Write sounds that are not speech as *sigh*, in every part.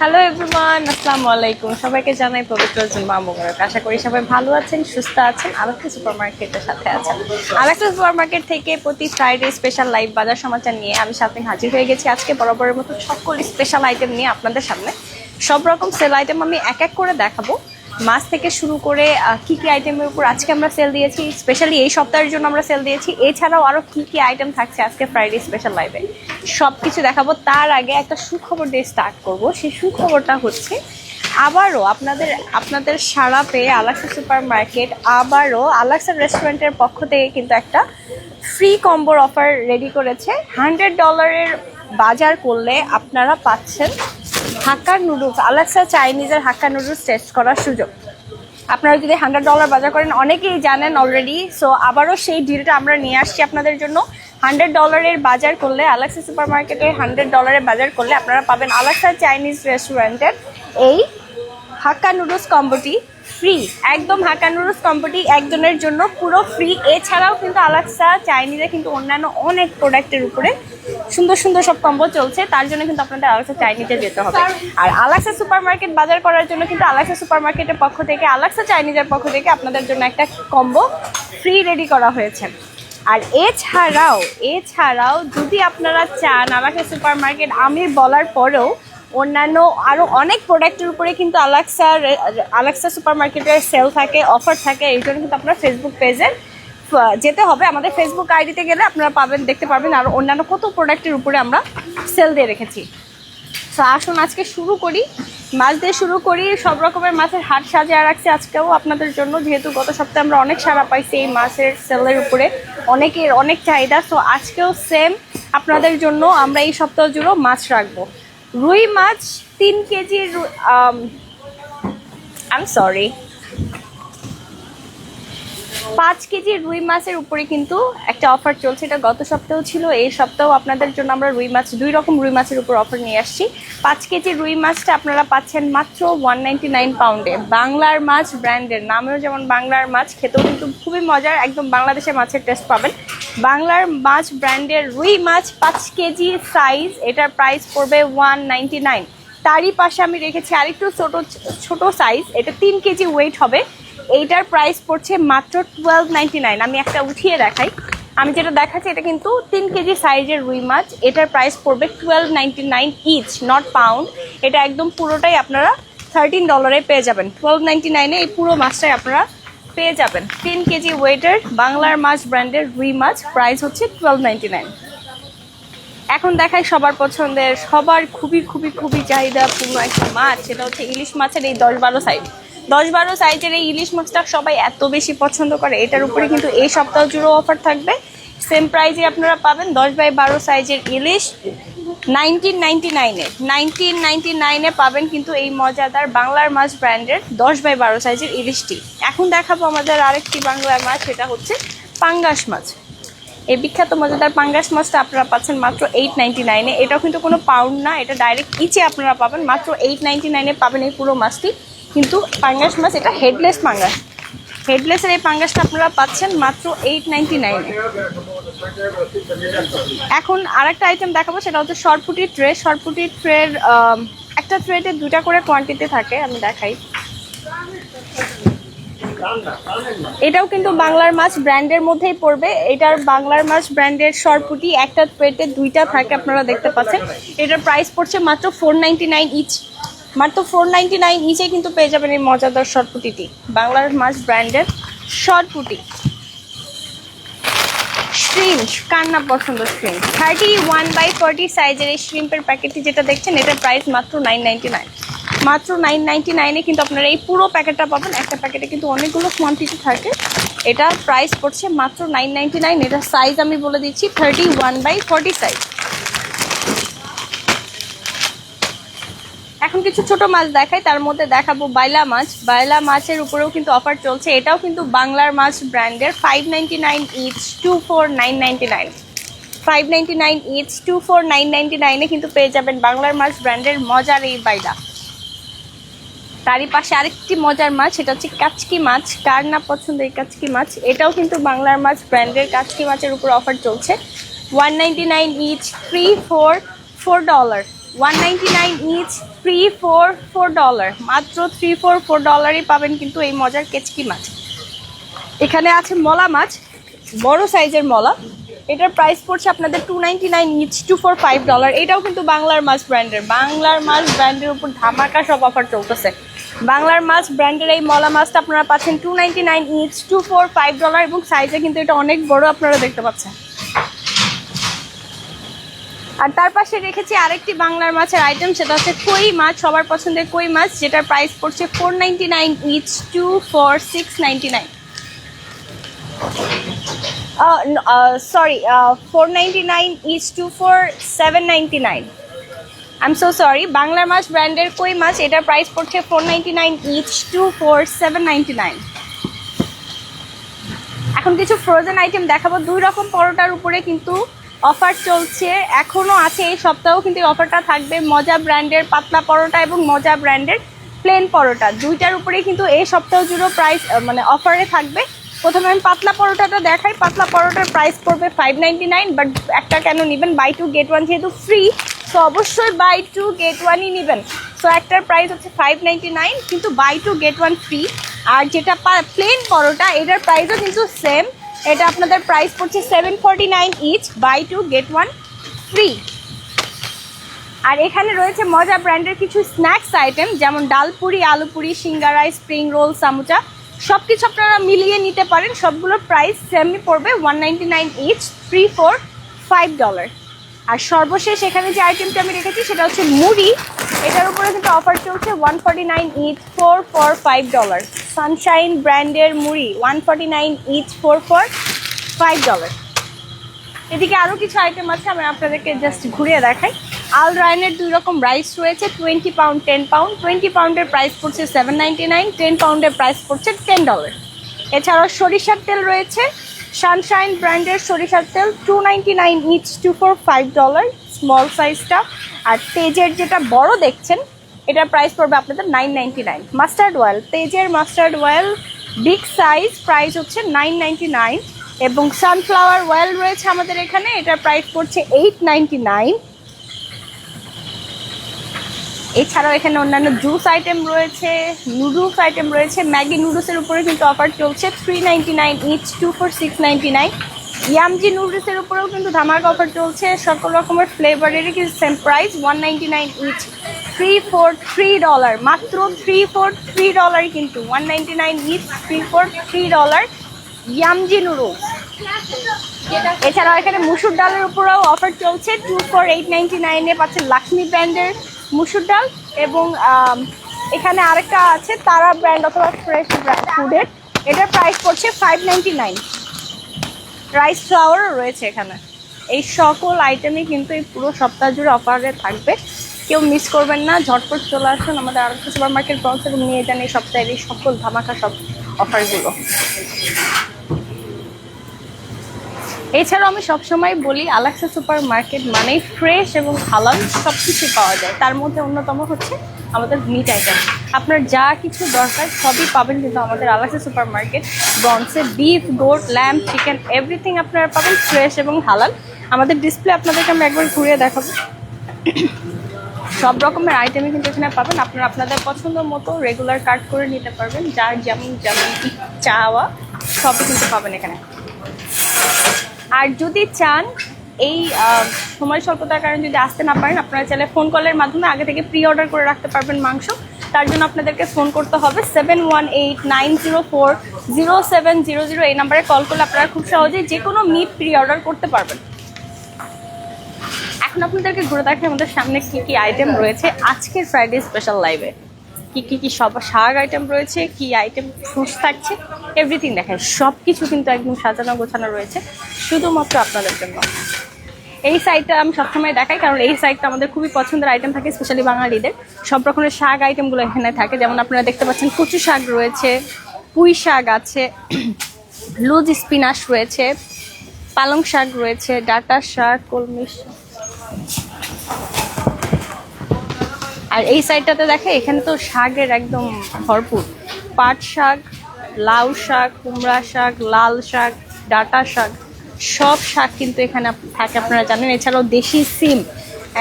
Hello everyone আসসালামু আলাইকুম সবাইকে জানাই পবিত্র জুম্মা মোবারক। আশা করি সবাই ভালো আছেন, সুস্থ আছেন। আলাক্কা সুপার মার্কেটের সাথে আছেন। আলাক্কা সুপার মার্কেট থেকে প্রতি ফ্রাইডে স্পেশাল লাইভ বাজার সমাচার নিয়ে আমি সাথে হাজির হয়ে গেছি আজকে বরাবরের মতো সকল স্পেশাল আইটেম নিয়ে আপনাদের সামনে। সব রকম সেল আইটেম আমি এক এক করে দেখাবো। মাছ থেকে শুরু করে কি কি আইটেমের উপর আজকে আমরা সেল দিয়েছি স্পেশালি এই সপ্তাহের জন্য আমরা সেল দিয়েছি। এছাড়াও আরও কি কি আইটেম থাকছে আজকে ফ্রাইডে স্পেশাল লাইভে সব কিছু দেখাবো। তার আগে একটা সুখবর দিয়ে স্টার্ট করব। সেই সুখবরটা হচ্ছে, আবারও আপনাদের আপনাদের সারা পেয়ে আলাক্সা সুপার মার্কেট আবারও আলাক্সা রেস্টুরেন্টের পক্ষ থেকে কিন্তু একটা ফ্রি কম্বোর অফার রেডি করেছে। হান্ড্রেড ডলারের বাজার করলে আপনারা পাচ্ছেন হাক্কা নুডলস, আলাক্সা চাইনিজের হাক্কা নুডলস টেস্ট করার সুযোগ। আপনারা যদি হান্ড্রেড ডলার বাজার করেন, অনেকেই জানেন অলরেডি সো আবারও সেই ডিলটা আমরা নিয়ে আসছি আপনাদের জন্য। হান্ড্রেড ডলারের বাজার করলে, আলাক্সা সুপার মার্কেটে হান্ড্রেড ডলারের বাজার করলে আপনারা পাবেন আলাক্সা চাইনিজ রেস্টুরেন্টের এই হাক্কা নুডলস কম্বোটি ফ্রি একদম হাক্কা নুডলস কম্বোটি একজনের জন্য পুরো ফ্রি এছাড়াও কিন্তু আলাক্সা, চাইনিজে কিন্তু অন্যান্য অনেক প্রোডাক্টের উপরে সুন্দর সুন্দর সব কম্বো চলছে। তার জন্য কিন্তু আপনাদের আলাক্সা চাইনিজে যেতে হবে। আর আলাক্সা সুপার মার্কেট বাজার করার জন্য কিন্তু আলাক্সা সুপার মার্কেটের পক্ষ থেকে, আলাক্সা চাইনিজের পক্ষ থেকে আপনাদের জন্য একটা কম্বো ফ্রি রেডি করা হয়েছে। আর এছাড়াও এছাড়াও যদি আপনারা চান আলাক্সা সুপার মার্কেট আমি বলার পরেও অন্যান্য আরও অনেক প্রোডাক্টের উপরে কিন্তু Alaxa Alaxa super market sale থাকে অফার থাকে, এই জন্য কিন্তু আপনার ফেসবুক পেজে যেতে হবে। আমাদের ফেসবুক আইডিতে গেলে আপনারা পাবেন, দেখতে পারবেন। আর অন্যান্য কত প্রোডাক্টের উপরে আমরা সেল দিয়ে রেখেছি। তো আসুন আজকে শুরু করি। মাছ দিয়ে শুরু করি। সব রকমের মাছের হাট সাজিয়ে রাখছি আজকেও আপনাদের জন্য। যেহেতু গত সপ্তাহে আমরা অনেক সারা পাইছি এই মাছের সেলের উপরে। অনেকের অনেক চাহিদা। তো আজকেও সেম আপনাদের জন্য। আমরা এই সপ্তাহ জুড়েও মাছ রাখব। রুই মাছ তিন কেজি আই এম সরি পাঁচ কেজি রুই মাছের উপরে কিন্তু একটা অফার চলছে। এটা গত সপ্তাহেও ছিল। এই সপ্তাহেও আপনাদের জন্য আমরা রুই মাছ, দুই রকম রুই মাছের উপর অফার নিয়ে আসছি। পাঁচ কেজি রুই মাছটা আপনারা পাচ্ছেন মাত্র ওয়ান পাউন্ডে বাংলার মাছ ব্র্যান্ডের নামেও যেমন বাংলার মাছ, খেতেও কিন্তু খুবই মজার। একদম বাংলাদেশের মাছের টেস্ট পাবেন। বাংলার মাছ ব্র্যান্ডের রুই মাছ পাঁচ কেজি সাইজ এটার প্রাইস পড়বে ওয়ান তারই পাশে আমি রেখেছি আরেকটু ছোট ছোট সাইজ এটা তিন কেজি ওয়েট হবে। এইটার প্রাইস পড়ছে মাত্র টুয়েলভ আমি একটা উঠিয়ে দেখাই। আমি যেটা দেখাচ্ছি, এটা কিন্তু তিন কেজি সাইজের রুই মাছ। এটার প্রাইস পড়বে twelve ninety nine each not pound এটা একদম পুরোটাই আপনারা থার্টিন ডলারে পেয়ে যাবেন। টুয়েলভ নাইনটি নাইনে এই পুরো মাছটাই আপনারা পেয়ে যাবেন। তিন কেজি ওয়েটের বাংলার মাছ ব্র্যান্ডের রুই মাছ প্রাইস হচ্ছে টুয়েলভ নাইন এখন দেখাই সবার পছন্দের, সবার খুবই খুবই খুবই চাহিদা পূর্ণ একটা মাছ, সেটা হচ্ছে ইলিশ মাছের এই দশ বারো সাইজ দশ বারো সাইজের এই ইলিশ মাছটা সবাই এত বেশি পছন্দ করে, এটার উপরে কিন্তু এই সপ্তাহ জুড়েও অফার থাকবে। সেম প্রাইজে আপনারা পাবেন দশ বাই বারো সাইজের ইলিশ নাইনটিন নাইনটি নাইনে, নাইনটিন নাইনটি নাইনে পাবেন কিন্তু এই মজাদার বাংলার মাছ ব্র্যান্ডের দশ বাই বারো সাইজের ইলিশটি। এখন দেখাবো আমাদের আরেকটি বাংলার মাছ, সেটা হচ্ছে পাঙ্গাস মাছ। এই বিখ্যাত মজাদার পাঙ্গাস মাছটা আপনারা পাচ্ছেন মাত্র এইট নাইনটি নাইনে। এটাও কিন্তু কোনো পাউন্ড না, এটা ডাইরেক্ট ইচে আপনারা পাবেন। মাত্র এইট নাইনটি নাইনে পাবেন এই পুরো মাছটি। কিন্তু পাঙ্গাস মাছ, এটা হেডলেস পাঙ্গাস। হেডলেসের এই পাঙ্গাসটা আপনারা পাচ্ছেন মাত্র এইট নাইনটি নাইনে এখন আরেকটা আইটেম দেখাবো, সেটা হচ্ছে শর্টপুটি ট্রে শর্টপুটি ট্রের একটা ট্রেতে দুটা করে কোয়ান্টিটি থাকে, আমি দেখাই। এটাও কিন্তু বাংলার মাছ ব্র্যান্ডের মধ্যেই পড়বে। এটার বাংলার মাছ ব্র্যান্ডের শর্টপুটি একটা প্লেটে দুইটা থাকে, আপনারা দেখতে পাচ্ছেন। এটার প্রাইস পড়ছে মাত্র ফোর নাইনটি নাইন ইচ মাত্র ফোর নাইনটি নাইন ইচে কিন্তু পেয়ে যাবেন এই মজাদার শর্টপুটিটি বাংলার মাছ ব্র্যান্ডের শর্টপুটি শ্রিম কার না পছন্দ shrimp thirty one by forty সাইজের এই শ্রিম্পের প্যাকেটটি যেটা দেখছেন, এটার প্রাইস মাত্র নাইন নাইনটি নাইন মাত্র নাইন নাইনটি নাইনে কিন্তু আপনারা এই পুরো প্যাকেটটা পাবেন। একটা প্যাকেটে কিন্তু অনেকগুলো কোয়ান্টিটি থাকে। এটা প্রাইস পড়ছে মাত্র নাইন নাইনটি নাইন এটার সাইজ আমি বলে দিচ্ছি thirty one by forty size এখন কিছু ছোট মাছ দেখাই, তার মধ্যে দেখাবো বাইলা মাছ। বাইলা মাছের উপরেও কিন্তু অফার চলছে। এটাও কিন্তু বাংলার মাছ ব্র্যান্ডের five ninety nine each two four nine ninety nine five nine two four nine নাইনে কিন্তু পেয়ে যাবেন বাংলার মাছ ব্র্যান্ডের মজার এই বাইলা। তারই পাশে আরেকটি মজার মাছ, সেটা হচ্ছে কাচকি মাছ। কার না পছন্দ এই কাচকি মাছ? এটাও কিন্তু বাংলার মাছ ব্র্যান্ডের কাচকি মাছের উপর অফার চলছে। One ninety nine each three four four dollar one ninety nine each three four four dollar মাত্র থ্রি ফোর ফোর ডলারই পাবেন কিন্তু এই মজার কেচকি মাছ। এখানে আছে মলা মাছ, বড় সাইজের মলা। এটার প্রাইস পড়ছে আপনাদের two ninety nine each two four five dollar এটাও কিন্তু বাংলার মাছ ব্র্যান্ডের বাংলার মাছ ব্র্যান্ডের উপর ধামাকা সব অফার চলতেছে। বাংলার মাছ ব্র্যান্ডের এই মলা মাছটা আপনারা পাচ্ছেন two ninety nine each two four five dollar এবং সাইজে কিন্তু এটা অনেক বড় আপনারা দেখতে পাচ্ছেন। আর তার পাশে রেখেছি আরেকটি বাংলার মাছের আইটেম সেটা হচ্ছে কই মাছ, সবার পছন্দের কই মাছ, যেটার প্রাইস পড়ছে four ninety nine two four six nine sorry four ninety nine each two four seven nine I am so sorry বাংলার মাছ ব্র্যান্ডের কই মাছ, এটার প্রাইস পড়ছে four ninety nine two four seven nine এখন কিছু ফ্রোজেন আইটেম দেখাবো, দুই রকম পরোটার উপরে কিন্তু অফার চলছে। এখনও আছে এই সপ্তাহেও, কিন্তু অফারটা থাকবে মজা ব্র্যান্ডের পাতলা পরোটা এবং মজা ব্র্যান্ডের প্লেন পরোটা। দুইটার উপরে কিন্তু এই সপ্তাহ জুড়ে প্রাইস মানে অফারে থাকবে। প্রথমে আমি পাতলা পরোটাটা দেখাই। পাতলা পরোটার প্রাইস পড়বে ফাইভ নাইনটি নাইন বাট একটা কেন নেবেন? বাই টু গেট ওয়ান যেহেতু ফ্রি সো অবশ্যই বাই টু গেট ওয়ানই নেবেন। সো একটার প্রাইস হচ্ছে ফাইভ নাইন কিন্তু buy two get one free আর যেটা প্লেন পরোটা, এটার প্রাইসও কিন্তু সেম এটা আপনাদের প্রাইস পড়ছে seven forty nine each buy two get one free আর এখানে রয়েছে মজা ব্র্যান্ডের কিছু স্ন্যাক্স আইটেম যেমন ডালপুরি আলুপুরি সিঙ্গারা স্প্রিং রোল সামুচা সব কিছু আপনারা মিলিয়ে নিতে পারেন। সবগুলোর প্রাইস সেমই পড়বে one ninety nine each three four five dollar আর সর্বশেষ এখানে যে আইটেমটা আমি রেখেছি, সেটা হচ্ছে মুড়ি। এটার উপরে কিন্তু অফার চলছে one forty nine each four four five dollar sunshine ব্র্যান্ডের মুড়ি one forty nine each four four five dollar এদিকে আরও কিছু আইটেম আছে, আমি আপনাদেরকে জাস্ট ঘুরিয়ে দেখাই। আল রায়নের দুই রকম রাইস রয়েছে twenty pound ten pound twenty পাউন্ডের প্রাইস পড়ছে সেভেন নাইনটি নাইন টেন পাউন্ডের প্রাইস পড়ছে টেন ডলার এছাড়াও সরিষার তেল রয়েছে সানশাইন ব্র্যান্ডের সরিষার তেল two ninety nine each two four five dollar small সাইজটা আর তেজের যেটা বড় দেখছেন, এটার প্রাইস পড়বে আপনাদের nine ninety nine mustard oil তেজের mustard oil big size price হচ্ছে নাইন নাইন এবং সানফ্লাওয়ার অয়েল রয়েছে আমাদের এখানে, এটার প্রাইস পড়ছে এইট নাইনটি নাইন এছাড়াও এখানে অন্যান্য জুস আইটেম রয়েছে নুডলস আইটেম রয়েছে। ম্যাগি নুডলসের উপরে কিন্তু অফার চলছে three ninety nine each two four six ninety nine ইয়ামজি নুডলসের উপরেও কিন্তু ধামাকা অফার চলছে। সকল রকমের ফ্লেভারেরই কিন্তু same price one ninety nine each three four three dollar মাত্র থ্রি ফোর থ্রি ডলার কিন্তু one ninety nine each three four three dollar ইয়ামজি noodles. এছাড়াও এখানে মুসুর ডালের উপরেও অফার চলছে টু ফোর এইট নাইনটি নাইনে পাচ্ছেন লাক্ষ্মী ব্র্যান্ডের মুসুর ডাল এবং এখানে আরেকটা আছে, তারা ব্র্যান্ড অথবা ফ্রেশ ফুডের। এটার প্রাইস পড়ছে ফাইভ নাইনটি নাইন রাইস ফ্লাওয়ারও রয়েছে এখানে। এই সকল আইটেমই কিন্তু এই পুরো সপ্তাহ জুড়ে অফারে থাকবে। কেউ মিস করবেন না, ঝটপট চলে আসুন আমাদের আরও সুপার মার্কেট ব্রাউন্স এবং নিয়ে যান এই সপ্তাহের এই সকল ধামাকা সব অফারগুলো এছাড়াও আমি সবসময় বলি আলাক্সা সুপার মার্কেট মানেই ফ্রেশ এবং হালাল সব কিছু পাওয়া যায়। তার মধ্যে অন্যতম হচ্ছে আমাদের মিট আইটেম আপনার যা কিছু দরকার সবই পাবেন কিন্তু আমাদের Alaxa super market ব্রন্সে beef goat lamb chicken everything আপনারা পাবেন ফ্রেশ এবং হালাল আমাদের ডিসপ্লে আপনাদেরকে আমি একবার ঘুরিয়ে দেখাবো। সব রকমের আইটেমই কিন্তু এখানে পাবেন। আপনারা আপনাদের পছন্দ মতো রেগুলার কাট করে নিতে পারবেন। যার যেমন যেমন চাওয়া, সবই কিন্তু পাবেন এখানে। আর যদি চান এই সময় স্বল্পতার কারণে যদি আসতে না পারেন, আপনারা চাইলে ফোন কলের মাধ্যমে আগে থেকে প্রি অর্ডার করে রাখতে পারবেন মাংস। তার জন্য আপনাদেরকে ফোন করতে হবে seven one eight nine zero four zero seven zero zero এই নাম্বারে কল করলে আপনারা খুব সহজেই যে কোনো মিট প্রি অর্ডার করতে পারবেন। এখন আপনাদেরকে ঘুরে দেখে আমাদের সামনে কী কী আইটেম রয়েছে আজকের ফ্রাইডে স্পেশাল লাইভে কি কি কি সব শাক আইটেম রয়েছে, কি আইটেম ফ্রুটস থাকছে এভরিথিং দেখায় সব কিছু কিন্তু একদম সাজানো গোছানো রয়েছে, শুধুমাত্র আপনাদের জন্য। এই সাইডটা আমি সবসময় দেখাই, কারণ এই সাইডটা আমাদের খুবই পছন্দের আইটেম থাকে স্পেশালি বাঙালিদের। সব রকমের শাক আইটেমগুলো এখানে থাকে, যেমন আপনারা দেখতে পাচ্ছেন কচু শাক রয়েছে, পুঁই শাক আছে, *clears throat* লুজ স্পিনাশ রয়েছে, পালং শাক রয়েছে, ডাটা শাক, কলমি শাক। আর এই সাইডটাতে দেখে, এখানে তো শাকের একদম ভরপুর। পাট শাক, লাউ শাক, কুমড়া শাক, লাল শাক, ডাটা শাক, সব শাক কিন্তু এখানে থাকে আপনারা জানেন। এছাড়াও দেশি সিম,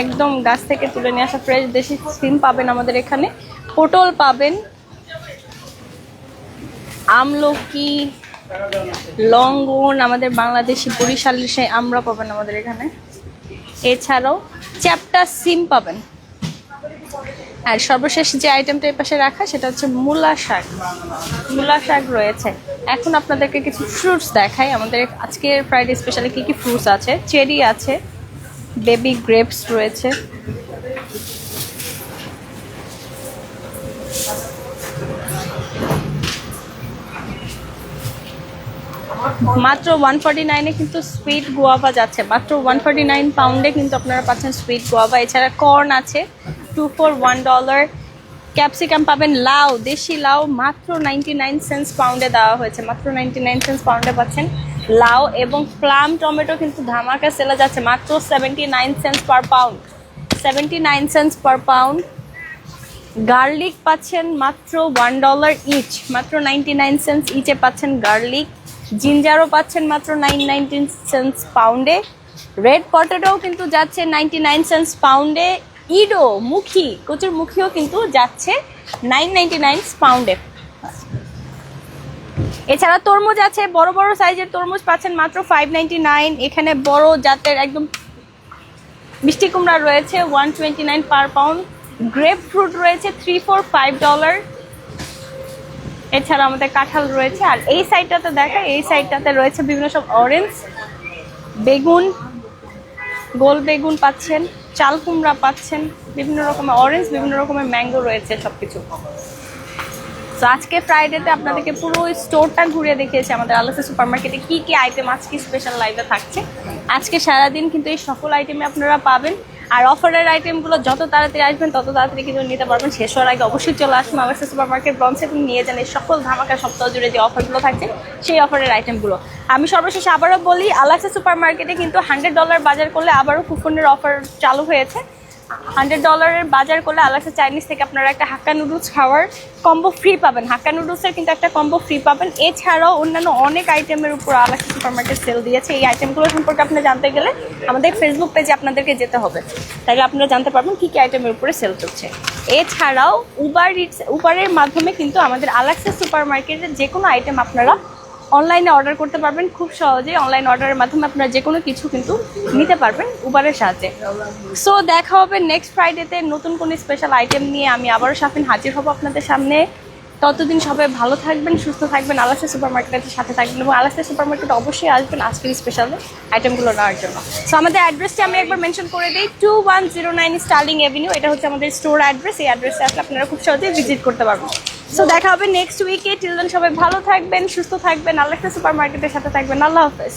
একদম গাছ থেকে তুলে নিয়ে আসা ফ্রেশ দেশি সিম পাবেন আমাদের এখানে। পটল পাবেন, আমলকি, লঙ্গন, আমাদের বাংলাদেশি বরিশালের সেই আমরা পাবেন আমাদের এখানে। এছাড়াও চ্যাপটা সিম পাবেন। আর সর্বশেষ যে আইটেমটা এই পাশে রাখা, সেটা হচ্ছে মূলা শাক। মূলা শাক রয়েছে। এখন আপনাদেরকে কিছু ফ্রুটস দেখাই। আমাদের আজকের ফ্রাইডে স্পেশালি কি কি ফ্রুটস আছে? চেরি আছে বেবি গ্রেপস রয়েছে। মাত্র ওয়ান ফর্টি নাইনে কিন্তু সুইট গোয়াভা যাচ্ছে। মাত্র ওয়ান ফর্টি নাইন পাউন্ডে কিন্তু আপনারা পাচ্ছেন সুইট গোয়াভা এছাড়া কর্ন আছে। Two four one dollar capsicum পাবেন লাউ, দেশি লাউ, মাত্র নাইনটি নাইন সেন্স পাউন্ডে দেওয়া হয়েছে। মাত্র নাইনটি নাইন সেন্স পাউন্ডে পাচ্ছেন লাউ এবং প্লাম টমেটো কিন্তু ধামাকা সেলে যাচ্ছে। মাত্র seventy nine cents per pound seventy nine cents per pound garlic পাচ্ছেন মাত্র ওয়ান ডলার ইচ মাত্র নাইনটি নাইন সেন্স ইচে পাচ্ছেন গার্লিক জিঞ্জারও পাচ্ছেন মাত্র নাইন নাইনটিন সেন্স পাউন্ডে রেড পটেটোও কিন্তু যাচ্ছে নাইনটি নাইন সেন্স পাউন্ডে ইডো মুখী, কচুর মুখিও কিন্তু যাচ্ছে নাইন নাইনটি নাইন পাউন্ডে এছাড়া তরমুজ আছে, বড় বড় সাইজের তরমুজ পাচ্ছেন মাত্র ফাইভ নাইন এখানে বড় জাতের একদম মিষ্টি কুমড়া রয়েছে one twenty nine per pound grapefruit রয়েছে থ্রি ফোর ফাইভ ডলার এছাড়া আমাদের কাঁঠাল রয়েছে, আর এই সাইডটাতে দেখা এই সাইডটাতে রয়েছে বিভিন্ন সব অরেঞ্জ বেগুন, গোল বেগুন পাচ্ছেন। চাল কুমড়া পাচ্ছেন, বিভিন্ন রকমের অরেঞ্জ বিভিন্ন রকমের ম্যাঙ্গো রয়েছে সব কিছু তো আজকে ফ্রাইডেতে আপনাদেরকে পুরো স্টোরটা ঘুরিয়ে দেখিয়েছি, আমাদের আলাসা সুপার মার্কেটে কী কী আইটেম আজকে স্পেশাল লাইভে থাকছে। আজকে সারাদিন কিন্তু এই সকল আইটেমে আপনারা পাবেন। আর অফারের আইটেমগুলো যত তাড়াতাড়ি আসবেন, তত তাড়াতাড়ি কিন্তু নিতে পারবেন। শেষ হওয়ার আগে অবশ্যই চলে আসুন আমার সুপার মার্কেট ব্রঞ্চে তুমি নিয়ে যান এই সকল ধামাকা সপ্তাহ জুড়ে যে অফারগুলো থাকছে, সেই অফারের আইটেমগুলো আমি সর্বশেষ আবারও বলি আলাসা সুপার মার্কেটে কিন্তু হান্ড্রেড ডলার বাজার করলে আবারও কুপনের অফার চালু হয়েছে। হান্ড্রেড ডলারের বাজার করলে আলাসা চাইনিজ থেকে আপনারা একটা হাক্কা নুডলস খাওয়ার কম্বো ফ্রি পাবেন। হাক্কা নুডলসের কিন্তু একটা কম্বো ফ্রি পাবেন। এছাড়াও অন্যান্য অনেক আইটেমের উপর আলাসা সুপার মার্কেট সেল দিয়েছে। এই আইটেমগুলো সম্পর্কে আপনি জানতে গেলে আমাদের ফেসবুক পেজে আপনাদেরকে যেতে হবে। তাহলে আপনারা জানতে পারবেন কী কী আইটেমের উপরে সেল চলছে। এছাড়াও উবার ইটস উবারের মাধ্যমে কিন্তু আমাদের আলাক্সা সুপার মার্কেটের যে কোনো আইটেম আপনারা অনলাইনে অর্ডার করতে পারবেন খুব সহজেই। অনলাইন অর্ডারের মাধ্যমে আপনারা যে কোনো কিছু কিন্তু নিতে পারবেন উবারের সাহায্যে। সো দেখা হবে নেক্সট ফ্রাইডেতে নতুন কোনো স্পেশাল আইটেম নিয়ে। আমি আবারও সাফিন হাজির হব আপনাদের সামনে। ততদিন সবাই ভালো থাকবেন, সুস্থ থাকবেন। আলাসা সুপার মার্কেটের সাথে থাকবেন এবং আলাসা সুপার মার্কেট অবশ্যই আসবেন আজকের স্পেশাল আইটেমগুলো নেওয়ার জন্য। সো আমাদের অ্যাড্রেসটি আমি একবার মেনশন করে দিই। Two one zero nine Sterling avenue এটা হচ্ছে আমাদের স্টোর অ্যাড্রেস এই অ্যাড্রেসে আসলে আপনারা খুব সহজেই ভিজিট করতে পারবেন। সো দেখা হবে নেক্সট উইকে টিলদেন সবাই ভালো থাকবেন, সুস্থ থাকবেন, আল্লাহ সুপার মার্কেটের সাথে থাকবেন। আল্লাহ হাফেজ।